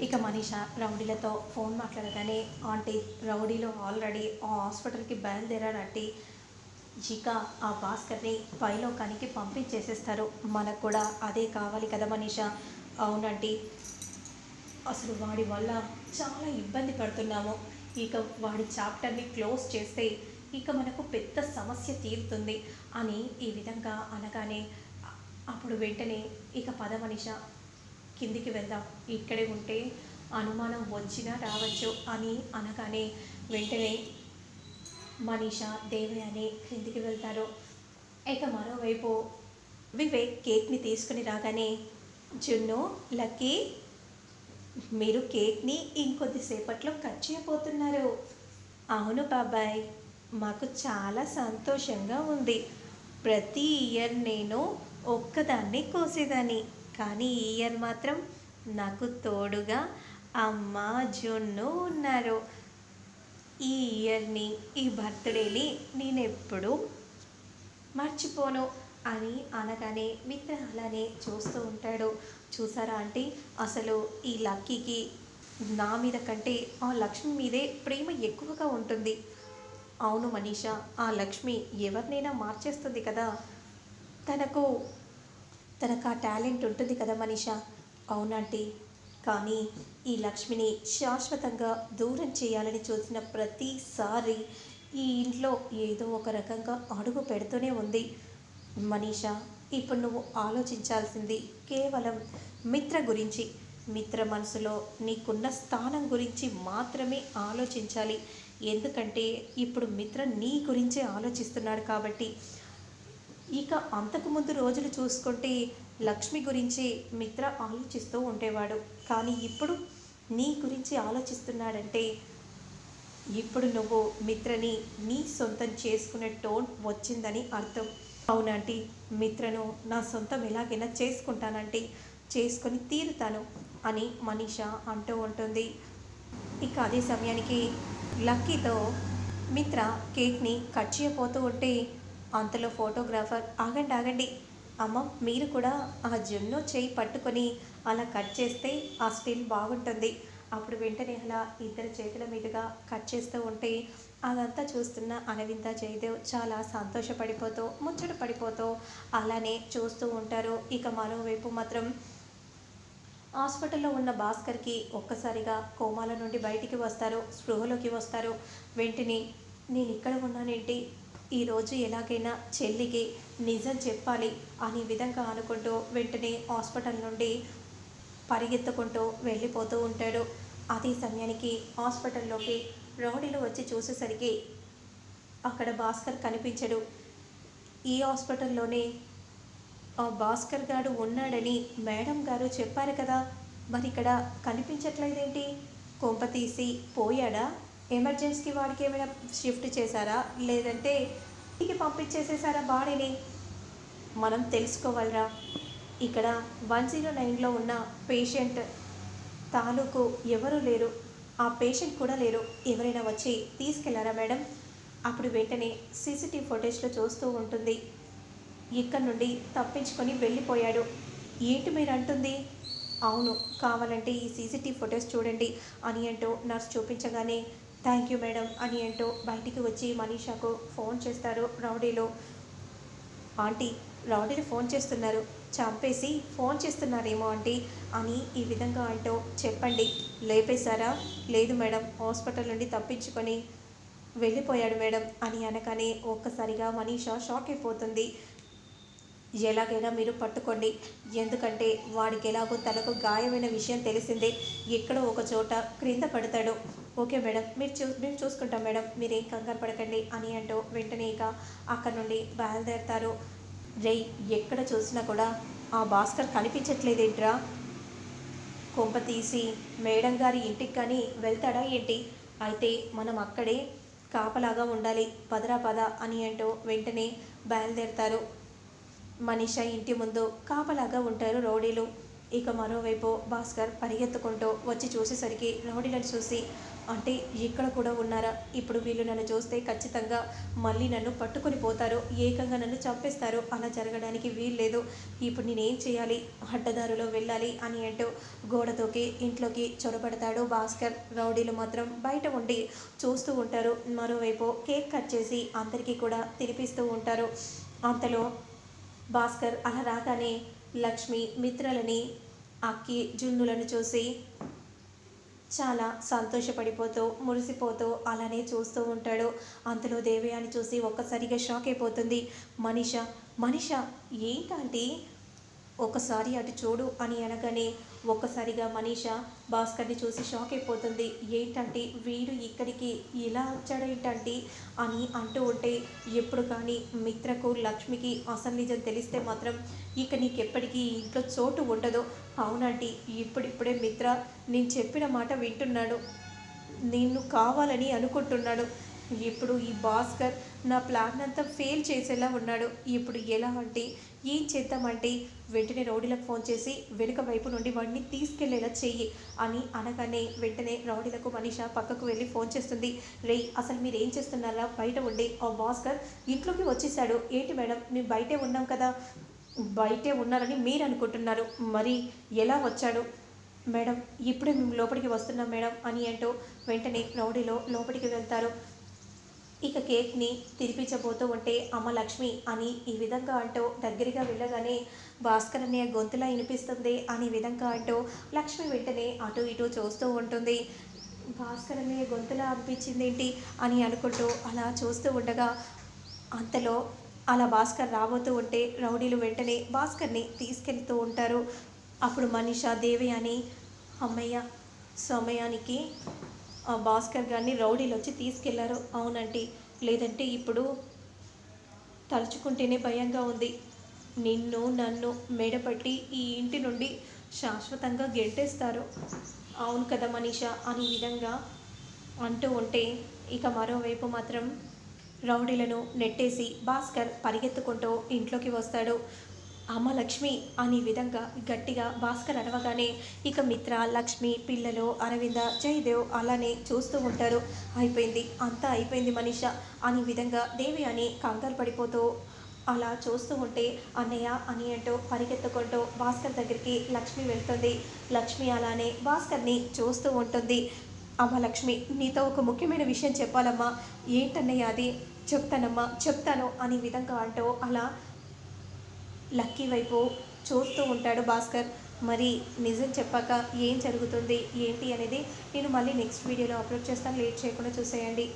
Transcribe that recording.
ఇక మనీష రౌడీలతో ఫోన్ మాట్లాడగానే ఆంటీ రౌడీలో ఆల్రెడీ ఆ హాస్పిటల్కి బయలుదేరారంటే ఇక ఆ భాస్కర్ని పైలోకానికి పంపించేసేస్తారు. మనకు కూడా అదే కావాలి కదా మనీష? అవునంటీ. అసలు వాడి వల్ల చాలా ఇబ్బంది పడుతున్నాము. ఇక వాడి చాప్టర్ని క్లోజ్ చేస్తే ఇక మనకు పెద్ద సమస్య తీరుతుంది అని ఈ విధంగా అనగానే అప్పుడు వెంటనే ఇక పద మనిష కిందికి వెళ్దాం. ఇక్కడే ఉంటే అనుమానం వచ్చినా రావచ్చు అని అనగానే వెంటనే మనీష దేవి అని కిందికి వెళ్తారు. ఇక మరోవైపు వివేక్ కేక్ని తీసుకుని రాగానే జున్ను లక్కీ మీరు కేక్ని ఇంకొద్దిసేపట్లో కట్ చేయబోతున్నారు. అవును బాబాయ్ మాకు చాలా సంతోషంగా ఉంది. ప్రతి ఇయర్ నేను ఒక్కదాన్ని కోసేదాన్ని. కానీ ఈ ఇయర్ మాత్రం నాకు తోడుగా అమ్మ జున్ను ఉన్నారు. ఈ ఇయర్ని ఈ బర్త్డేని నేను ఎప్పుడూ మర్చిపోను అని అనగానే మిత్ర అలానే చూస్తూ ఉంటాడు. చూసారా అంటే అసలు ఈ లక్కీకి నా మీద కంటే ఆ లక్ష్మి మీదే ప్రేమ ఎక్కువగా ఉంటుంది. అవును మనీష ఆ లక్ష్మి ఎవరినైనా మార్చేస్తుంది కదా. తనకు తనకు ఆ టాలెంట్ ఉంటుంది కదా మనీష? అవునంటీ. కానీ ఈ లక్ష్మిని శాశ్వతంగా దూరం చేయాలని చూసిన ప్రతిసారి ఈ ఇంట్లో ఏదో ఒక రకంగా అడుగు పెడుతూనే ఉంది. మనీషా ఇప్పుడు నువ్వు ఆలోచించాల్సింది కేవలం మిత్ర గురించి. మిత్ర మనసులో నీకున్న స్థానం గురించి మాత్రమే ఆలోచించాలి. ఎందుకంటే ఇప్పుడు మిత్ర నీ గురించే ఆలోచిస్తున్నాడు కాబట్టి ఇక అంతకుముందు రోజులు చూసుకుంటే లక్ష్మి గురించి మిత్ర ఆలోచిస్తూ ఉండేవాడు. కానీ ఇప్పుడు నీ గురించి ఆలోచిస్తున్నాడంటే ఇప్పుడు నువ్వు మిత్రని నీ సొంతం చేసుకునే టోన్ వచ్చిందని అర్థం. అవునంటీ మిత్రను నా సొంతం ఎలాగైనా చేసుకుంటానంటే చేసుకొని తీరుతాను అని మనీష అంటూ ఉంటుంది. ఇక అదే సమయానికి లక్కీతో మిత్ర కేక్ని కట్ చేయబోతూ ఉంటే అంతలో ఫోటోగ్రాఫర్ ఆగండి ఆగండి. అమ్మ మీరు కూడా ఆ జున్ను చేయి పట్టుకొని అలా కట్ చేస్తే ఆ స్టిల్ బాగుంటుంది. అప్పుడు వెంటనే అలా ఇద్దరు చేతుల మీదుగా కట్ చేస్తూ ఉంటే అదంతా చూస్తున్న అరవింద జయదేవ్ చాలా సంతోషపడిపోతూ ముచ్చట పడిపోతూ అలానే చూస్తూ ఉంటారు. ఇక మరోవైపు మాత్రం హాస్పిటల్లో ఉన్న భాస్కర్కి ఒక్కసారిగా కోమాల నుండి బయటికి వస్తారు స్పృహలోకి వస్తారు. వెంటనే నేను ఇక్కడ ఉన్నానేంటి? ఈరోజు ఎలాగైనా చెల్లికి నిజం చెప్పాలి అనే విధంగా అనుకుంటూ వెంటనే హాస్పిటల్ నుండి పరిగెత్తుకుంటూ వెళ్ళిపోతూ ఉంటాడు. అదే సమయానికి హాస్పిటల్లోకి రౌడీలు వచ్చి చూసేసరికి అక్కడ భాస్కర్ కనిపించడు. ఈ హాస్పిటల్లోనే ఆ భాస్కర్ గారు ఉన్నాడని మేడం గారు చెప్పారు కదా. మరి ఇక్కడ కనిపించట్లేదేంటి? కొంప తీసి పోయాడా? ఎమర్జెన్సీకి వాడికి ఏమైనా షిఫ్ట్ చేశారా? లేదంటే ఇంటికి పంపించేసేసారా బాడీని? మనం తెలుసుకోవాలరా. ఇక్కడ వన్ జీరో నైన్లో ఉన్న పేషెంట్ తాలూకు ఎవరు లేరు. ఆ పేషెంట్ కూడా లేరు. ఎవరైనా వచ్చి తీసుకెళ్ళారా మేడం? అప్పుడు వెంటనే సీసీటీవీ ఫుటేజ్లో చూస్తూ ఉంటుంది. ఇక్కడ నుండి తప్పించుకొని వెళ్ళిపోయాడు. ఏంటి మీరు అంటుంది? అవును కావాలంటే ఈ సీసీటీవీ ఫొటోస్ చూడండి అని అంటూ నర్స్ చూపించగానే థ్యాంక్ యూ మేడం అని అంటూ బయటికి వచ్చి మనీషాకు ఫోన్ చేస్తారు రౌడీలో. ఆంటీ రౌడీలు ఫోన్ చేస్తున్నారు. చంపేసి ఫోన్ చేస్తున్నారేమో ఆంటీ అని ఈ విధంగా అంటూ చెప్పండి. లేపేశారా? లేదు మేడం. హాస్పిటల్ నుండి తప్పించుకొని వెళ్ళిపోయాడు మేడం అని అనగానే ఒక్కసారిగా మనీషా షాక్ అయిపోతుంది. ఎలాగైనా మీరు పట్టుకోండి. ఎందుకంటే వాడికి ఎలాగో తనకు గాయమైన విషయం తెలిసిందే. ఎక్కడో ఒక చోట క్రింద పడతాడు. ఓకే మేడం మీరు చూ మేము చూసుకుంటాం మేడం. మీరేం కంగారు పడకండి అని అంటూ వెంటనే ఇక అక్కడ నుండి బయలుదేరతారు. రే ఎక్కడ చూసినా కూడా ఆ భాస్కర్ కనిపించట్లేదేంట్రా? కొంప తీసి మేడం గారి ఇంటికి కానీ వెళ్తాడా ఏంటి? అయితే మనం అక్కడే కాపలాగా ఉండాలి. పదరా పద అని అంటూ వెంటనే బయలుదేరతారు. మనీష ఇంటి ముందు కాపలాగా ఉంటారు రౌడీలు. ఇక మరోవైపు భాస్కర్ పరిగెత్తుకుంటూ వచ్చి చూసేసరికి రౌడీలను చూసి అంటే ఇక్కడ కూడా ఉన్నారా? ఇప్పుడు వీళ్ళు నన్ను చూస్తే ఖచ్చితంగా మళ్ళీ నన్ను పట్టుకొని పోతారు. ఏకంగా నన్ను చంపేస్తారు. అలా జరగడానికి వీల్లేదు ఇప్పుడు నేనేం చేయాలి? అడ్డదారులో వెళ్ళాలి అని అంటూ గోడతోకి ఇంట్లోకి చొరబడతాడు భాస్కర్. రౌడీలు మాత్రం బయట ఉండి చూస్తూ ఉంటారు. మరోవైపు కేక్ కట్ చేసి అందరికీ కూడా తినిపిస్తూ ఉంటారు. అంతలో భాస్కర్ అలా రాగానే లక్ష్మి మిత్రలని అక్కి జున్నులను చూసి చాలా సంతోషపడిపోతూ మురిసిపోతూ అలానే చూస్తూ ఉంటాడు. అంతలో దేవయాని చూసి ఒక్కసారిగా షాక్ అయిపోతుంది. మనిష మనిష ఏంటంటే? ఒకసారి అటు చూడు అని అనగానే ఒక్కసారిగా మనీష భాస్కర్ని చూసి షాక్ అయిపోతుంది. ఏంటంటే వీడు ఇక్కడికి ఇలా వచ్చాడేంటంటే అని అంటూ ఉంటే ఎప్పుడు కానీ మిత్రకు లక్ష్మికి అసలు నిజం తెలిస్తే మాత్రం ఇక నీకెప్పటికీ ఇంట్లో చోటు ఉండదు. అవునండి ఇప్పుడిప్పుడే మిత్ర నేను చెప్పిన మాట వింటున్నాడు. నిన్ను కావాలని అనుకుంటున్నాడు. ఇప్పుడు ఈ భాస్కర్ నా ప్లాన్ అంతా ఫెయిల్ చేసేలా ఉన్నాడు. ఇప్పుడు ఎలా అంటే ఏం చేద్దామంటే వెంటనే రౌడీలకు ఫోన్ చేసి వెనుక వైపు నుండి వాడిని తీసుకెళ్ళేలా చెయ్యి అని అనగానే వెంటనే రౌడీలకు మనీష పక్కకు వెళ్ళి ఫోన్ చేస్తుంది. రేయ్ అసలు మీరు ఏం చేస్తున్నారా? బయట ఉండి ఆ భాస్కర్ ఇంట్లోకి వచ్చేసాడు. ఏంటి మేడం మేము బయటే ఉన్నాం కదా. బయటే ఉన్నారని మీరు అనుకుంటున్నారు. మరి ఎలా వచ్చాడు? మేడం ఇప్పుడే మేము లోపలికి వస్తున్నాం మేడం అని అంటూ వెంటనే రౌడీలో లోపలికి వెళ్తారు. ఇక కేక్ని తినిపించబోతూ ఉంటే అమ్మ లక్ష్మి అని ఈ విధంగా అంటూ దగ్గరగా వెళ్ళగానే భాస్కర్ అనే గొంతులా వినిపిస్తుంది అని విధంగా అంటూ లక్ష్మి వెంటనే అటు ఇటు చూస్తూ ఉంటుంది. భాస్కర్ అనే గొంతులా అనిపించింది ఏంటి అని అనుకుంటూ అలా చూస్తూ ఉండగా అంతలో అలా భాస్కర్ రాబోతూ ఉంటే రౌడీలు వెంటనే భాస్కర్ని తీసుకెళ్తూ ఉంటారు. అప్పుడు మనీషా దేవి అని అమ్మయ్య సమయానికి భాస్కర్ గారిని రౌడీలు వచ్చి తీసుకెళ్ళారు. అవునంటీ. లేదంటే ఇప్పుడు తలుచుకుంటేనే భయంగా ఉంది. నిన్ను నన్ను మేడపట్టి ఈ ఇంటి నుండి శాశ్వతంగా గెంటేస్తారు. అవును కదా మనీష. అని విధంగా అంటూ ఉంటే ఇక మరోవైపు మాత్రం రౌడీలను నెట్టేసి భాస్కర్ పరిగెత్తుకుంటూ ఇంట్లోకి వస్తాడు. అమ్మ లక్ష్మి అనే విధంగా గట్టిగా భాస్కర్ అరవగానే ఇక మిత్ర లక్ష్మి పిల్లలు అరవింద జయదేవ్ అలానే చూస్తూ ఉంటారు. అయిపోయింది. అంతా అయిపోయింది మనిష అనే విధంగా దేవి అని కంగారు పడిపోతూ అలా చూస్తూ ఉంటే అన్నయ్య అని అంటూ పరిగెత్తుకుంటూ భాస్కర్ దగ్గరికి లక్ష్మి వెళ్తుంది. లక్ష్మి అలానే భాస్కర్ని చూస్తూ ఉంటుంది. అమ్మ లక్ష్మి నీతో ఒక ముఖ్యమైన విషయం చెప్పాలమ్మా. ఏంటన్నయ్య అది? చెప్తానమ్మా చెప్తాను అనే విధంగా అంటూ అలా లక్కీ వైపు చూస్తూ ఉంటాడు భాస్కర్. మరి నిజం చెప్పాక ఏం జరుగుతుంది ఏంటి అనేది నేను మళ్ళీ నెక్స్ట్ వీడియోలో అప్లోడ్ చేస్తాను. లేట్ చేయకుండా చూసేయండి.